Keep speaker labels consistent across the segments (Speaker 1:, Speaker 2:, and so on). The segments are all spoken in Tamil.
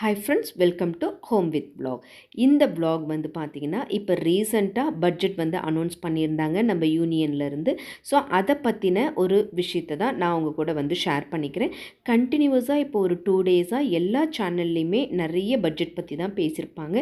Speaker 1: Hi friends welcome to home with blog இந்த பிளாக் வந்து பார்த்தீங்கன்னா இப்போ ரீசண்டாக பட்ஜெட் வந்து அனௌன்ஸ் பண்ணியிருந்தாங்க நம்ம யூனியன்லேருந்து ஸோ அதை பற்றின ஒரு விஷயத்தை தான் நான் உங்கள் கூட வந்து ஷேர் பண்ணிக்கிறேன். கண்டினியூஸாக இப்போ ஒரு டூ டேஸாக எல்லா சேனல்லையுமே நிறைய பட்ஜெட் பற்றி தான் பேசியிருப்பாங்க.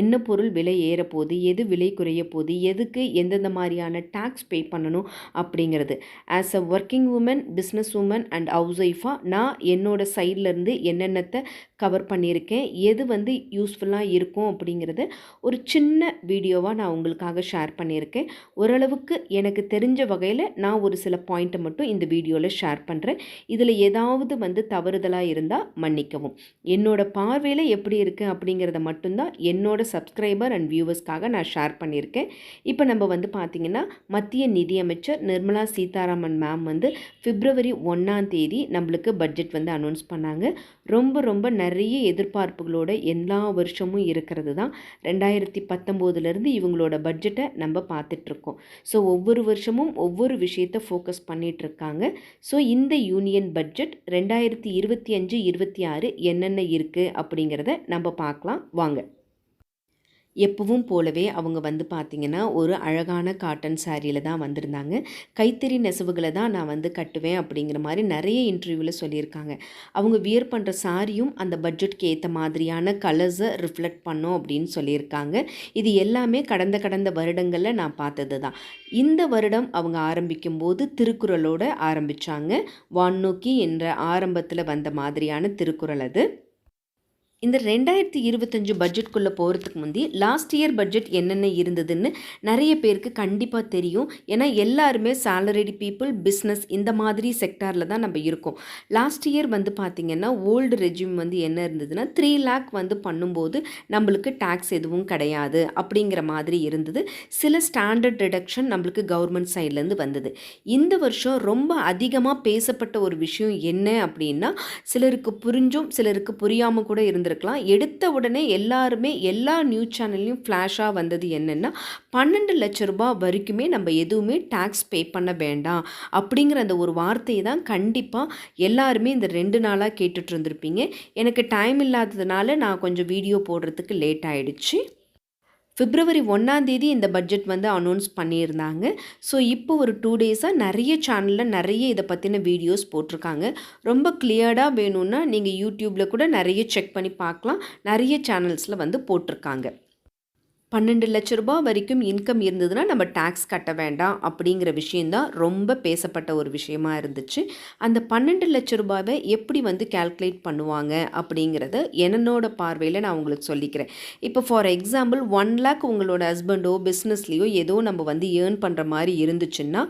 Speaker 1: என்ன பொருள் விலை ஏறப்போகுது எது விலை குறைய போகுது எதுக்கு எந்தெந்த மாதிரியான டேக்ஸ் பே பண்ணணும் அப்படிங்கிறது. As a working woman business woman and house ஒய்ஃபாக நான் என்னோட சைட்லேருந்து என்னென்னத்தை கவர் பண்ணியிருக்கேன் எது வந்து யூஸ்ஃபுல்லாக இருக்கும் அப்படிங்கிறத ஒரு சின்ன வீடியோவாக நான் உங்களுக்காக ஷேர் பண்ணியிருக்கேன். ஓரளவுக்கு எனக்கு தெரிஞ்ச வகையில் நான் ஒரு சில பாயிண்ட்டை மட்டும் இந்த வீடியோவில் ஷேர் பண்ணுறேன் இதில் ஏதாவது வந்து தவறுதலாக இருந்தால் மன்னிக்கவும். என்னோட பார்வையில் எப்படி இருக்குது அப்படிங்கிறத மட்டும்தான் என்னோட சப்ஸ்கிரைபர் அண்ட் வியூவர்ஸ்க்காக நான் ஷேர் பண்ணியிருக்கேன். இப்போ நம்ம வந்து பார்த்திங்கன்னா மத்திய நிதியமைச்சர் நிர்மலா சீதாராமன் மேம் வந்து பிப்ரவரி ஒன்றாம் தேதி நம்மளுக்கு பட்ஜெட் வந்து அனௌன்ஸ் பண்ணாங்க. ரொம்ப ரொம்ப நிறைய எதிர்ப்பு எதிர்பார்ப்புகளோடு எல்லா வருஷமும் இருக்கிறது தான் ரெண்டாயிரத்தி பத்தொம்போதுலேருந்து இவங்களோட பட்ஜெட்டை நம்ம பார்த்துட்ருக்கோம். ஸோ ஒவ்வொரு வருஷமும் ஒவ்வொரு விஷயத்தை ஃபோக்கஸ் பண்ணிகிட்ருக்காங்க ஸோ இந்த யூனியன் பட்ஜெட் ரெண்டாயிரத்தி இருபத்தி அஞ்சு இருபத்தி ஆறு என்னென்ன இருக்குது அப்படிங்கிறத நம்ம பார்க்கலாம். வாங்க. எப்பவும் போலவே அவங்க வந்து பார்த்திங்கன்னா ஒரு அழகான காட்டன் சாரியில் தான் வந்திருந்தாங்க. கைத்தறி நெசவுகளை தான் நான் வந்து கட்டுவேன் அப்படிங்கிற மாதிரி நிறைய இன்டர்வியூவில் சொல்லியிருக்காங்க. அவங்க வியர் பண்ணுற சாரியும் அந்த பட்ஜெட்க்கு ஏற்ற மாதிரியான கலர்ஸை ரிஃப்ளெக்ட் பண்ணோம் அப்படின்னு சொல்லியிருக்காங்க. இது எல்லாமே கடந்த கடந்த வருடங்களில் நான் பார்த்தது தான். இந்த வருடம் அவங்க ஆரம்பிக்கும் போது திருக்குறளோட ஆரம்பித்தாங்க வான்நோக்கி என்ற ஆரம்பத்தில் வந்த மாதிரியான திருக்குறள் அது. இந்த ரெண்டாயிரத்தி இருபத்தஞ்சு பட்ஜெட்குள்ளே போகிறதுக்கு முந்தி லாஸ்ட் இயர் பட்ஜெட் என்னென்ன இருந்ததுன்னு நிறைய பேருக்கு கண்டிப்பாக தெரியும். ஏன்னா எல்லாருமே சேலரிடு பீப்புள் பிஸ்னஸ் இந்த மாதிரி செக்டாரில் தான் நம்ம இருக்கோம். லாஸ்ட் இயர் வந்து பார்த்திங்கன்னா ஓல்டு ரெஜியூம் வந்து என்ன இருந்ததுன்னா த்ரீ லேக் வந்து பண்ணும்போது நம்மளுக்கு டேக்ஸ் எதுவும் கிடையாது அப்படிங்கிற மாதிரி இருந்தது. சில ஸ்டாண்டர்ட் ரிடக்ஷன் நம்மளுக்கு கவர்மெண்ட் சைட்லேருந்து வந்தது. இந்த வருஷம் ரொம்ப அதிகமாக பேசப்பட்ட ஒரு விஷயம் என்ன அப்படின்னா சிலருக்கு புரிஞ்சும் சிலருக்கு புரியாமல் கூட இருந்திருக்கு இருந்திருக்கலாம் எடுத்த உடனே எல்லாருமே எல்லா நியூஸ் சேனல்லையும் ஃப்ளாஷாக வந்தது என்னென்னா பன்னெண்டு லட்ச ரூபாய் வரைக்குமே நம்ம எதுவுமே டேக்ஸ் பே பண்ண வேண்டாம். அப்படிங்கிற அந்த ஒரு வார்த்தையை தான் கண்டிப்பாக எல்லாருமே இந்த ரெண்டு நாளாக கேட்டுட்ருந்துருப்பீங்க எனக்கு டைம் இல்லாததுனால நான் கொஞ்சம் வீடியோ போடுறதுக்கு லேட் ஆகிடுச்சு பிப்ரவரி ஒன்றாந்தேதி இந்த பட்ஜெட் வந்து அனௌன்ஸ் பண்ணியிருந்தாங்க. ஸோ இப்போ ஒரு டூ டேஸாக நிறைய சேனலில் நிறைய இதை பற்றின வீடியோஸ் போட்டிருக்காங்க. ரொம்ப கிளியர்டாக வேணும்னா நீங்கள் யூடியூப்பில் கூட நிறைய செக் பண்ணி பார்க்கலாம். நிறைய சேனல்ஸில் வந்து போட்டிருக்காங்க. பன்னெண்டு லட்ச ரூபாய் வரைக்கும் இன்கம் இருந்ததுன்னா நம்ம டேக்ஸ் கட்ட வேண்டாம் அப்படிங்கிற விஷயந்தான் ரொம்ப பேசப்பட்ட ஒரு விஷயமா இருந்துச்சு. அந்த பன்னெண்டு லட்ச ரூபாவை எப்படி வந்து கால்குலேட் பண்ணுவாங்க அப்படிங்கிறத என்னோட பார்வையில் நான் உங்களுக்கு சொல்லிக்கிறேன். இப்போ ஃபார் எக்ஸாம்பிள் ஒன் லேக் உங்களோட ஹஸ்பண்டோ பிஸ்னஸ்லேயோ ஏதோ நம்ம வந்து ஏர்ன் பண்ணுற மாதிரி இருந்துச்சுன்னா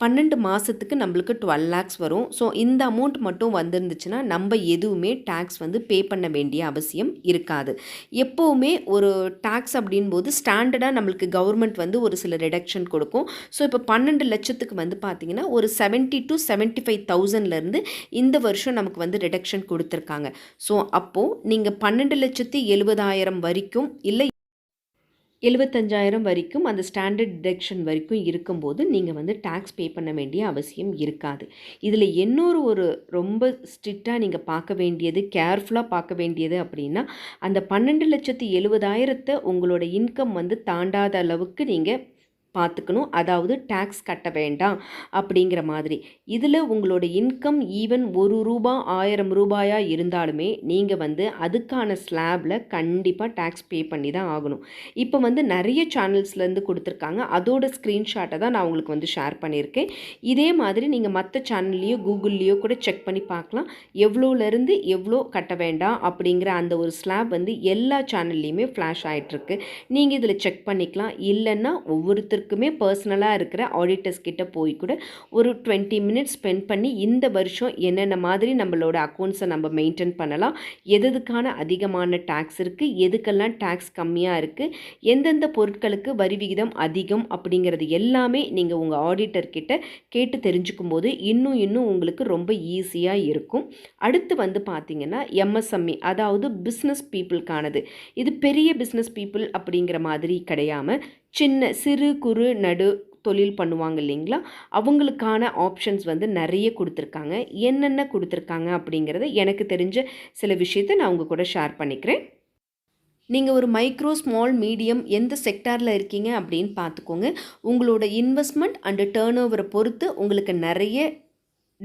Speaker 1: பன்னெண்டு மாதத்துக்கு நம்மளுக்கு டுவெல் லேக்ஸ் வரும். ஸோ இந்த அமௌண்ட் மட்டும் வந்திருந்துச்சுன்னா நம்ம எதுவுமே டேக்ஸ் வந்து பே பண்ண வேண்டிய அவசியம் இருக்காது. எப்போவுமே ஒரு டேக்ஸ் அப்படின்போது ஸ்டாண்டர்டாக நம்மளுக்கு கவர்மெண்ட் வந்து ஒரு சில ரிடக்ஷன் கொடுக்கும். ஸோ இப்போ பன்னெண்டு லட்சத்துக்கு வந்து பார்த்திங்கன்னா ஒரு செவன்ட்டி டு செவன்ட்டி ஃபைவ் தௌசண்ட்லேருந்து இந்த வருஷம் நமக்கு வந்து ரிடக்ஷன் கொடுத்துருக்காங்க. ஸோ அப்போது நீங்கள் பன்னெண்டு லட்சத்து எழுபதாயிரம் வரைக்கும் இல்லை எழுபத்தஞ்சாயிரம் வரைக்கும் அந்த ஸ்டாண்டர்ட் டிடக்ஷன் வரைக்கும் இருக்கும்போது நீங்கள் வந்து டேக்ஸ் பே பண்ண வேண்டிய அவசியம் இருக்காது. இதில் இன்னொரு ஒரு ரொம்ப ஸ்ட்ரிக்டாக நீங்கள் பார்க்க வேண்டியது கேர்ஃபுல்லாக பார்க்க வேண்டியது அப்படின்னா அந்த பன்னெண்டு லட்சத்து எழுபதாயிரத்தை உங்களோட இன்கம் வந்து தாண்டாத அளவுக்கு நீங்கள் பார்த்துக்கணும். அதாவது டேக்ஸ் கட்ட வேண்டாம் அப்படிங்கிற மாதிரி. இதில் உங்களோட இன்கம் ஈவன் ஒரு ரூபா ஆயிரம் ரூபாயாக இருந்தாலுமே நீங்கள் வந்து அதுக்கான ஸ்லாபில் கண்டிப்பாக டேக்ஸ் பே பண்ணி தான் ஆகணும். இப்போ வந்து நிறைய சேனல்ஸ்லேருந்து கொடுத்துருக்காங்க. அதோட ஸ்க்ரீன்ஷாட்டை தான் நான் உங்களுக்கு வந்து ஷேர் பண்ணியிருக்கேன். இதே மாதிரி நீங்கள் மற்ற சேனல்லையோ கூகுள்லேயோ கூட செக் பண்ணி பார்க்கலாம். எவ்வளோலேருந்து எவ்வளோ கட்ட வேண்டாம் அப்படிங்கிற அந்த ஒரு ஸ்லாப் வந்து எல்லா சேனல்லையுமே ஃப்ளாஷ் ஆகிட்டுருக்கு நீங்கள் இதில் செக் பண்ணிக்கலாம். இல்லைன்னா ஒவ்வொருத்தர் ஒவ்வொருத்தருக்குமே பர்சனலாக இருக்கிற ஆடிட்டர்ஸ் கிட்ட போய் கூட ஒரு டுவெண்ட்டி மினிட்ஸ் ஸ்பெண்ட் பண்ணி இந்த வருஷம் என்னென்ன மாதிரி நம்மளோட அக்கௌண்ட்ஸை நம்ம மெயின்டைன் பண்ணலாம் எதுக்கான அதிகமான டேக்ஸ் இருக்குது எதுக்கெல்லாம் டேக்ஸ் கம்மியாக இருக்குது எந்தெந்த பொருட்களுக்கு வரி விகிதம் அதிகம் அப்படிங்கிறது எல்லாமே நீங்கள் உங்கள் ஆடிட்டர் கிட்ட கேட்டு தெரிஞ்சுக்கும் போது இன்னும் இன்னும் உங்களுக்கு ரொம்ப ஈஸியாக இருக்கும். அடுத்து வந்து பார்த்திங்கன்னா எம்எஸ்எம்இ அதாவது பிஸ்னஸ் பீப்புளுக்கானது இது பெரிய பிஸ்னஸ் பீப்புள் அப்படிங்கிற மாதிரி கிடையாமல் சின்ன சிறு குறு நடு தொழில் பண்ணுவாங்க இல்லைங்களா? அவங்களுக்கான ஆப்ஷன்ஸ் வந்து நிறைய கொடுத்துருக்காங்க. என்னென்ன கொடுத்துருக்காங்க அப்படிங்கிறத எனக்கு தெரிஞ்ச சில விஷயத்தை நான் உங்கள் கூட ஷேர் பண்ணிக்கிறேன். நீங்கள் ஒரு மைக்ரோ ஸ்மால் மீடியம் எந்த செக்டாரில் இருக்கீங்க அப்படின்னு பார்த்துக்கோங்க. உங்களோட இன்வெஸ்ட்மெண்ட் அண்டு டேர்ன் ஓவரை பொறுத்து உங்களுக்கு நிறைய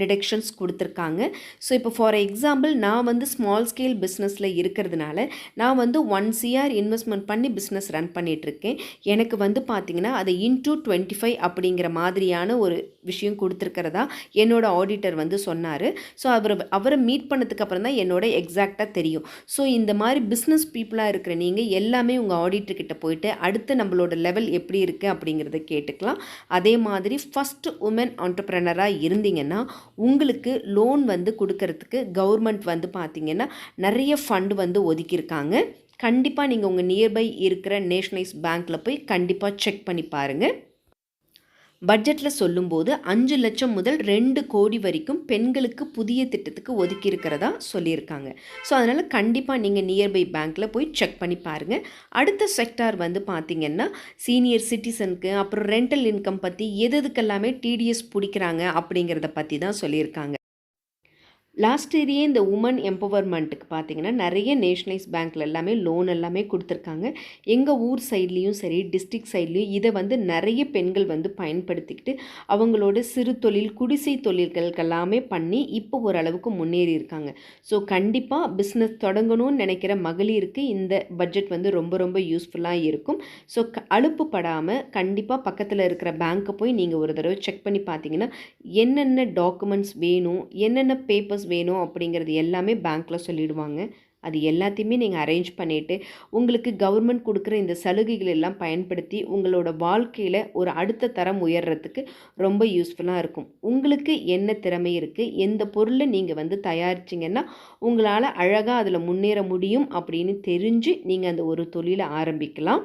Speaker 1: டிடெக்ஷன்ஸ் கொடுத்துருக்காங்க. ஸோ இப்போ ஃபார் எக்ஸாம்பிள் நான் வந்து ஸ்மால் ஸ்கேல் பிஸ்னஸில் இருக்கிறதுனால நான் வந்து ஒன் சிஆர் இன்வெஸ்ட்மெண்ட் பண்ணி பிஸ்னஸ் ரன் பண்ணிகிட்ருக்கேன் எனக்கு வந்து பார்த்திங்கன்னா அதை இன்டூ டுவெண்ட்டி ஃபைவ் அப்படிங்கிற மாதிரியான ஒரு விஷயம் கொடுத்துருக்கிறதா என்னோட ஆடிட்டர் வந்து சொன்னார். ஸோ அவர் அவரை மீட் பண்ணதுக்கப்புறம் தான் என்னோட எக்ஸாக்டாக தெரியும். ஸோ இந்த மாதிரி பிஸ்னஸ் பீப்புளாக இருக்கிற நீங்கள் எல்லாமே உங்கள் ஆடிட்டர்கிட்ட போயிட்டு அடுத்து நம்மளோட லெவல் எப்படி இருக்குது அப்படிங்கிறத கேட்டுக்கலாம். அதே மாதிரி ஃபஸ்ட்டு உமன் ஆண்டர்ப்ரனராக இருந்தீங்கன்னா உங்களுக்கு லோன் வந்து கொடுக்கறதுக்கு கவர்மெண்ட் வந்து பார்த்திங்கன்னா நிறைய ஃபண்டு வந்து ஒதுக்கியிருக்காங்க. கண்டிப்பாக நீங்கள் உங்கள் நியர்பை இருக்கிற நேஷனலைஸ் பேங்க்கில் போய் கண்டிப்பாக செக் பண்ணி பாருங்கள் பட்ஜெட்டில் சொல்லும்போது அஞ்சு லட்சம் முதல் ரெண்டு கோடி வரைக்கும் பெண்களுக்கு புதிய திட்டத்துக்கு ஒதுக்கி இருக்கிறதா சொல்லியிருக்காங்க. ஸோ அதனால் கண்டிப்பாக நீங்கள் நியர்பை பேங்க்கில் போய் செக் பண்ணி பாருங்கள் அடுத்த செக்டார் வந்து பார்த்திங்கன்னா சீனியர் சிட்டிசனுக்கு அப்புறம் ரெண்டல் இன்கம் பற்றி எது எதுக்கெல்லாமே டிடிஎஸ் பிடிக்கிறாங்க அப்படிங்கிறத பற்றி தான் சொல்லியிருக்காங்க. லாஸ்ட் இயரே இந்த உமன் எம்பவர்மெண்ட்டுக்கு பார்த்தீங்கன்னா நிறைய நேஷனலைஸ் பேங்க்கில் எல்லாமே லோன் எல்லாமே கொடுத்துருக்காங்க. எங்கள் ஊர் சைட்லேயும் சரி டிஸ்ட்ரிக்ட் சைட்லேயும் இதை வந்து நிறைய பெண்கள் வந்து பயன்படுத்திக்கிட்டு அவங்களோட சிறு தொழில் குடிசை தொழில்களுக்கெல்லாமே பண்ணி இப்போ ஓரளவுக்கு முன்னேறி இருக்காங்க. ஸோ கண்டிப்பாக பிஸ்னஸ் தொடங்கணும்னு நினைக்கிற மகளிருக்கு இந்த பட்ஜெட் வந்து ரொம்ப ரொம்ப யூஸ்ஃபுல்லாக இருக்கும். ஸோ க அலுப்பு படாமல் கண்டிப்பாக பக்கத்தில் இருக்கிற பேங்க்கை போய் நீங்கள் ஒரு தடவை செக் பண்ணி பார்த்தீங்கன்னா என்னென்ன டாக்குமெண்ட்ஸ் வேணும் என்னென்ன பேப்பர்ஸ் வேணும் அப்படிங்கிறது எல்லாமே பேங்க்கில் சொல்லிடுவாங்க. அது எல்லாத்தையுமே நீங்கள் அரேஞ்ச் பண்ணிவிட்டு உங்களுக்கு கவர்மெண்ட் கொடுக்குற இந்த சலுகைகள் எல்லாம் பயன்படுத்தி உங்களோட வாழ்க்கையில் ஒரு அடுத்த தரம் உயர்றதுக்கு ரொம்ப யூஸ்ஃபுல்லாக இருக்கும். உங்களுக்கு என்ன திறமை இருக்குது எந்த பொருளை நீங்கள் வந்து தயாரிச்சிங்கன்னா உங்களால் அழகாக அதில் முன்னேற முடியும் அப்படின்னு தெரிஞ்சு நீங்கள் அந்த ஒரு தொழிலை ஆரம்பிக்கலாம்.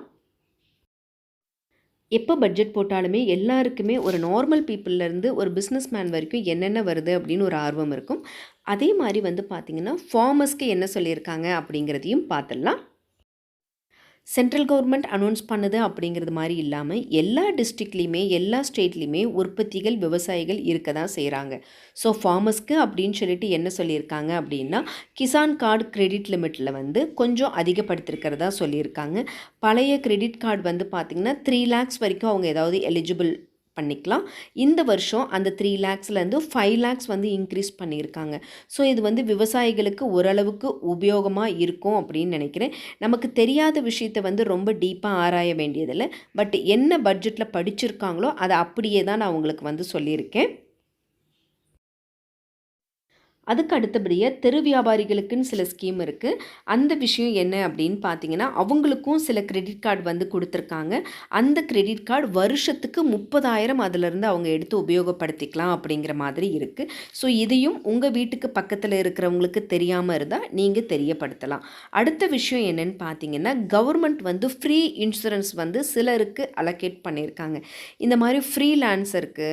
Speaker 1: எப்போ பட்ஜெட் போட்டாலுமே எல்லாருக்குமே ஒரு நார்மல் பீப்புளிலேருந்து ஒரு பிஸ்னஸ் மேன் வரைக்கும் என்னென்ன வருது அப்படின்னு ஒரு ஆர்வம் இருக்கும். அதே மாதிரி வந்து பார்த்திங்கன்னா ஃபார்மர்ஸ்க்கு என்ன சொல்லியிருக்காங்க அப்படிங்கிறதையும் பார்த்துடலாம். சென்ட்ரல் கவர்மெண்ட் அனௌன்ஸ் பண்ணுது அப்படிங்கிறது மாதிரி இல்லாமல் எல்லா டிஸ்ட்ரிக்ட்லேயுமே எல்லா ஸ்டேட்லேயுமே உற்பத்திகள் விவசாயிகள் இருக்க தான் செய்கிறாங்க ஸோ ஃபார்மர்ஸ்க்கு அப்படின்னு சொல்லிட்டு என்ன சொல்லியிருக்காங்க அப்படின்னா கிசான் கார்டு கிரெடிட் லிமிட்டில் வந்து கொஞ்சம் அதிகப்படுத்திருக்கிறதா சொல்லியிருக்காங்க. பழைய கிரெடிட் கார்டு வந்து பார்த்திங்கன்னா த்ரீ லேக்ஸ் வரைக்கும் அவங்க ஏதாவது எலிஜிபிள் பண்ணிக்கலாம். இந்த வருஷம் அந்த த்ரீ லேக்ஸ்லேருந்து ஃபைவ் லேக்ஸ் வந்து இன்க்ரீஸ் பண்ணியிருக்காங்க. ஸோ இது வந்து விவசாயிகளுக்கு ஓரளவுக்கு உபயோகமாக இருக்கும் அப்படின்னு நினைக்கிறேன். நமக்கு தெரியாத விஷயத்தை வந்து ரொம்ப டீப்பாக ஆராய வேண்டியதில்லை. பட் என்ன பட்ஜெட்டில் படிச்சிருக்காங்களோ அதை அப்படியே தான் நான் உங்களுக்கு வந்து சொல்லியிருக்கேன். அதுக்கு அடுத்தபடியாக தெரு வியாபாரிகளுக்குன்னு சில ஸ்கீம் இருக்குது அந்த விஷயம் என்ன அப்படின்னு பார்த்தீங்கன்னா அவங்களுக்கும் சில கிரெடிட் கார்டு வந்து கொடுத்துருக்காங்க. அந்த கிரெடிட் கார்டு வருஷத்துக்கு முப்பதாயிரம் அதிலிருந்து அவங்க எடுத்து உபயோகப்படுத்திக்கலாம் அப்படிங்கிற மாதிரி இருக்குது ஸோ இதையும் உங்கள் வீட்டுக்கு பக்கத்தில் இருக்கிறவங்களுக்கு தெரியாமல் இருந்தால் நீங்கள் தெரியப்படுத்தலாம். அடுத்த விஷயம் என்னென்னு பார்த்தீங்கன்னா கவர்மெண்ட் வந்து ஃப்ரீ இன்சூரன்ஸ் வந்து சிலருக்கு அலோகேட் பண்ணியிருக்காங்க. இந்த மாதிரி ஃப்ரீலான்சருக்கு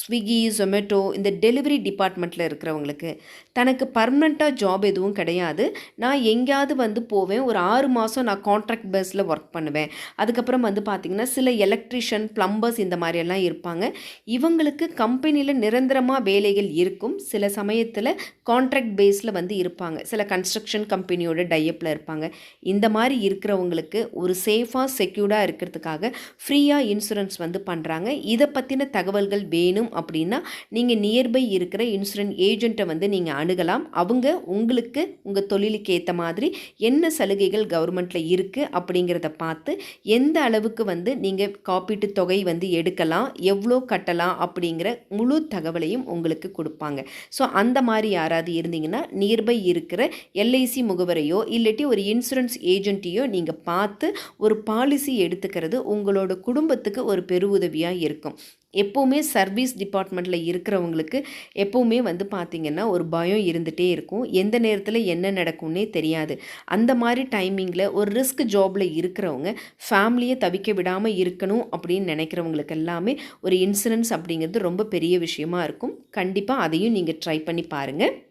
Speaker 1: ஸ்விக்கி ஜொமேட்டோ இந்த டெலிவரி டிபார்ட்மெண்ட்டில் இருக்கிறவங்களுக்கு தனக்கு பர்மனெண்ட்டாக ஜாப் எதுவும் கிடையாது. நான் எங்கேயாவது வந்து போவேன். ஒரு ஆறு மாதம் நான் கான்ட்ராக்ட் பேஸில் ஒர்க் பண்ணுவேன். அதுக்கப்புறம் வந்து பார்த்திங்கன்னா சில எலக்ட்ரிஷியன் ப்ளம்பர்ஸ் இந்த மாதிரியெல்லாம் இருப்பாங்க. இவங்களுக்கு கம்பெனியில் நிரந்தரமாக வேலைகள் இருக்கும். சில சமயத்தில் கான்ட்ராக்ட் பேஸில் வந்து இருப்பாங்க. சில கன்ஸ்ட்ரக்ஷன் கம்பெனியோட டையப்பில் இருப்பாங்க. இந்த மாதிரி இருக்கிறவங்களுக்கு ஒரு சேஃபாக செக்யூர்டாக இருக்கிறதுக்காக ஃப்ரீயாக இன்சூரன்ஸ் வந்து பண்ணுறாங்க இதை பற்றின தகவல்கள் வேணும் வேணும் அப்படின்னா நீங்கள் நியர்பை இருக்கிற இன்சூரன்ஸ் ஏஜெண்ட்டை வந்து நீங்கள் அணுகலாம். அவங்க உங்களுக்கு உங்கள் தொழிலுக்கு ஏற்ற மாதிரி என்ன சலுகைகள் கவர்மெண்ட்டில் இருக்குது அப்படிங்கிறத பார்த்து எந்த அளவுக்கு வந்து நீங்கள் காப்பீட்டு தொகை வந்து எடுக்கலாம் எவ்வளோ கட்டலாம் அப்படிங்கிற முழு தகவலையும் உங்களுக்கு கொடுப்பாங்க. ஸோ அந்த மாதிரி யாராவது இருந்தீங்கன்னா நியர்பை இருக்கிற எல்ஐசி முகவரையோ இல்லாட்டி ஒரு இன்சூரன்ஸ் ஏஜென்ட்டையோ நீங்கள் பார்த்து ஒரு பாலிசி எடுத்துக்கிறது உங்களோட குடும்பத்துக்கு ஒரு பெருவுதவியாக இருக்கும். எப்போவுமே சர்வீஸ் டிபார்ட்மெண்ட்டில் இருக்கிறவங்களுக்கு எப்போவுமே வந்து பார்த்திங்கன்னா ஒரு பயம் இருந்துகிட்டே இருக்கும். எந்த நேரத்தில் என்ன நடக்கும்னே தெரியாது. அந்த மாதிரி டைமிங்கில் ஒரு ரிஸ்க் ஜாபில் இருக்கிறவங்க ஃபேமிலியை தவிக்க விடாமல் இருக்கணும் அப்படின்னு நினைக்கிறவங்களுக்கு எல்லாமே ஒரு இன்சூரன்ஸ் அப்படிங்கிறது ரொம்ப பெரிய விஷயமா இருக்கும். கண்டிப்பாக அதையும் நீங்கள் ட்ரை பண்ணி பாருங்கள்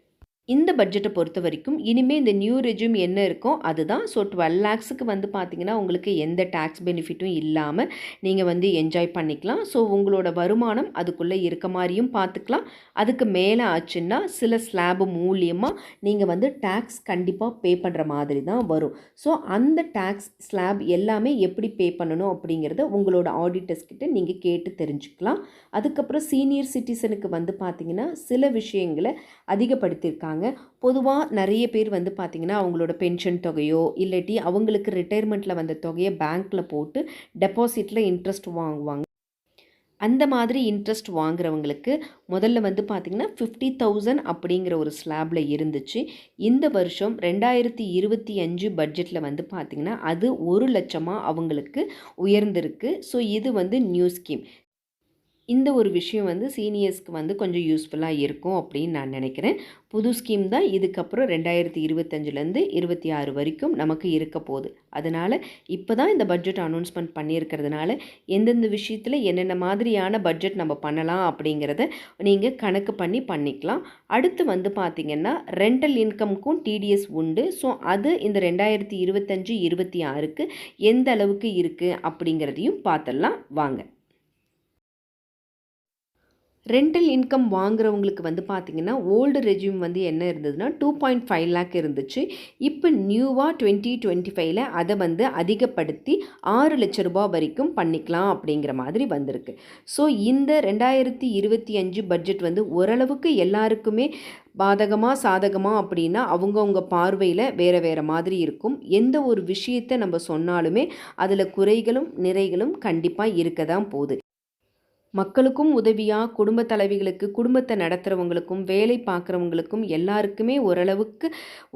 Speaker 1: இந்த பட்ஜெட்டை பொறுத்த வரைக்கும் இனிமேல் இந்த நியூ ரெஜியூம் என்ன இருக்கோ அதுதான். ஸோ டுவெல் லேக்ஸுக்கு வந்து பார்த்தீங்கன்னா உங்களுக்கு எந்த டேக்ஸ் பெனிஃபிட்டும் இல்லாமல் நீங்கள் வந்து என்ஜாய் பண்ணிக்கலாம். ஸோ உங்களோட வருமானம் அதுக்குள்ளே இருக்க மாதிரியும் பார்த்துக்கலாம் அதுக்கு மேலே ஆச்சுன்னா சில ஸ்லாபு மூலியமாக நீங்கள் வந்து டேக்ஸ் கண்டிப்பாக பே பண்ணுற மாதிரி தான் வரும். ஸோ அந்த டேக்ஸ் ஸ்லாப் எல்லாமே எப்படி பே பண்ணணும் அப்படிங்கிறத உங்களோட ஆடிட்டர்ஸ் கிட்ட நீங்கள் கேட்டு தெரிஞ்சுக்கலாம். அதுக்கப்புறம் சீனியர் சிட்டிசனுக்கு வந்து பார்த்தீங்கன்னா சில விஷயங்களை அதிகப்படுத்தியிருக்காங்க பொதுவாக நிறைய பேர் வந்து பார்த்திங்கன்னா அவங்களோட பென்ஷன் தொகையோ இல்லாட்டி அவங்களுக்கு ரிட்டையர்மெண்ட்டில் வந்த தொகையை பேங்க்கில் போட்டு டெபாசிட்டில் இன்ட்ரெஸ்ட் வாங்குவாங்க. அந்த மாதிரி இன்ட்ரெஸ்ட் வாங்குறவங்களுக்கு முதல்ல வந்து பார்த்திங்கன்னா ஃபிஃப்டி தௌசண்ட் அப்படிங்கிற ஒரு ஸ்லாபில் இருந்துச்சு. இந்த வருஷம் ரெண்டாயிரத்தி இருபத்தி அஞ்சு பட்ஜெட்டில் வந்து பார்த்திங்கன்னா அது ஒரு லட்சமாக அவங்களுக்கு உயர்ந்திருக்கு. ஸோ இது வந்து நியூ ஸ்கீம் இந்த ஒரு விஷயம் வந்து சீனியர்ஸ்க்கு வந்து கொஞ்சம் யூஸ்ஃபுல்லாக இருக்கும் அப்படின்னு நான் நினைக்கிறேன். புது ஸ்கீம் தான் இதுக்கப்புறம் ரெண்டாயிரத்தி இருபத்தஞ்சிலேருந்து இருபத்தி ஆறு வரைக்கும் நமக்கு இருக்க போகுது. அதனால் இப்போ தான் இந்த பட்ஜெட் அனௌன்ஸ்மெண்ட் பண்ணியிருக்கிறதுனால எந்தெந்த விஷயத்தில் என்னென்ன மாதிரியான பட்ஜெட் நம்ம பண்ணலாம் அப்படிங்கிறத நீங்கள் கணக்கு பண்ணி பண்ணிக்கலாம். அடுத்து வந்து பார்த்திங்கன்னா ரெண்டல் இன்கம்க்கும் டிடிஎஸ் உண்டு. ஸோ அது இந்த ரெண்டாயிரத்தி இருபத்தஞ்சி இருபத்தி ஆறுக்கு எந்த அளவுக்கு இருக்குது அப்படிங்கிறதையும் பார்த்துடலாம் வாங்க. ரெண்டல் இன்கம் வாங்குறவங்களுக்கு வந்து பார்த்திங்கன்னா ஓல்டு ரெஜியூம் வந்து என்ன இருந்ததுன்னா டூ பாயிண்ட் ஃபைவ் லேக் இருந்துச்சு. இப்போ நியூவாக டுவெண்ட்டி டுவெண்ட்டி ஃபைவ்ல அதை வந்து அதிகப்படுத்தி ஆறு லட்ச ரூபாய் வரைக்கும் பண்ணிக்கலாம் அப்படிங்கிற மாதிரி வந்திருக்கு. ஸோ இந்த ரெண்டாயிரத்தி இருபத்தி அஞ்சு பட்ஜெட் வந்து ஓரளவுக்கு எல்லாருக்குமே பாதகமாக சாதகமாக அப்படின்னா அவங்கவுங்க பார்வையில் வேறு வேறு மாதிரி இருக்கும். எந்த ஒரு விஷயத்தை நம்ம சொன்னாலுமே அதில் குறைகளும் நிறைகளும் கண்டிப்பாக இருக்க தான் போகுது. மக்களுக்கும் உதவியாக குடும்ப தலைவிகளுக்கு குடும்பத்தை நடத்துகிறவங்களுக்கும் வேலை பார்க்குறவங்களுக்கும் எல்லாருக்குமே ஓரளவுக்கு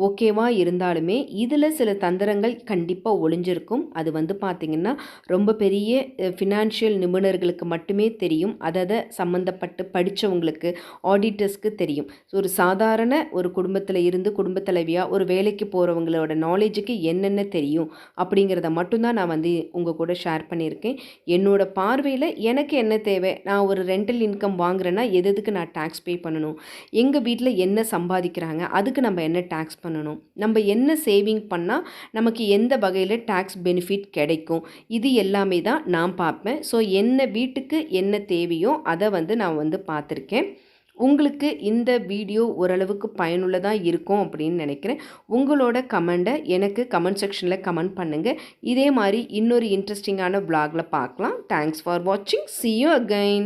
Speaker 1: ஓகேவாக இருந்தாலுமே இதில் சில தந்திரங்கள் கண்டிப்பாக ஒளிஞ்சிருக்கும். அது வந்து பார்த்திங்கன்னா ரொம்ப பெரிய ஃபினான்ஷியல் நிபுணர்களுக்கு மட்டுமே தெரியும். அதை சம்மந்தப்பட்டு படித்தவங்களுக்கு ஆடிட்டர்ஸ்க்கு தெரியும். ஒரு சாதாரண ஒரு குடும்பத்தில் இருந்து குடும்ப தலைவியாக ஒரு வேலைக்கு போகிறவங்களோட நாலேஜுக்கு என்னென்ன தெரியும் அப்படிங்கிறத மட்டும்தான் நான் வந்து உங்கள் கூட ஷேர் பண்ணியிருக்கேன். என்னோடய பார்வையில் எனக்கு என்ன தேவை தேவை நான் ஒரு ரெண்டல் இன்கம் வாங்குறேன்னா எது எதுக்கு நான் டேக்ஸ் பே பண்ணணும்? எங்கள் வீட்டில் என்ன சம்பாதிக்கிறாங்க? அதுக்கு நம்ம என்ன டேக்ஸ் பண்ணணும்? நம்ம என்ன சேவிங் பண்ணால் நமக்கு எந்த வகையில் டேக்ஸ் பெனிஃபிட் கிடைக்கும்? இது எல்லாமே தான் நான் பார்ப்பேன். ஸோ என்ன வீட்டுக்கு என்ன தேவையோ அதை வந்து நான் வந்து பார்த்துருக்கேன். உங்களுக்கு இந்த வீடியோ ஓரளவுக்கு பயனுள்ளதாக இருக்கும் அப்படின்னு நினைக்கிறேன். உங்களோட கமெண்ட்டை எனக்கு கமெண்ட் செக்ஷனில் கமெண்ட் பண்ணுங்கள் இதே மாதிரி இன்னொரு இன்ட்ரெஸ்டிங்கான ப்ளாகில் பார்க்கலாம். தேங்க்ஸ் ஃபார் வாட்சிங் சி யூ அகைன்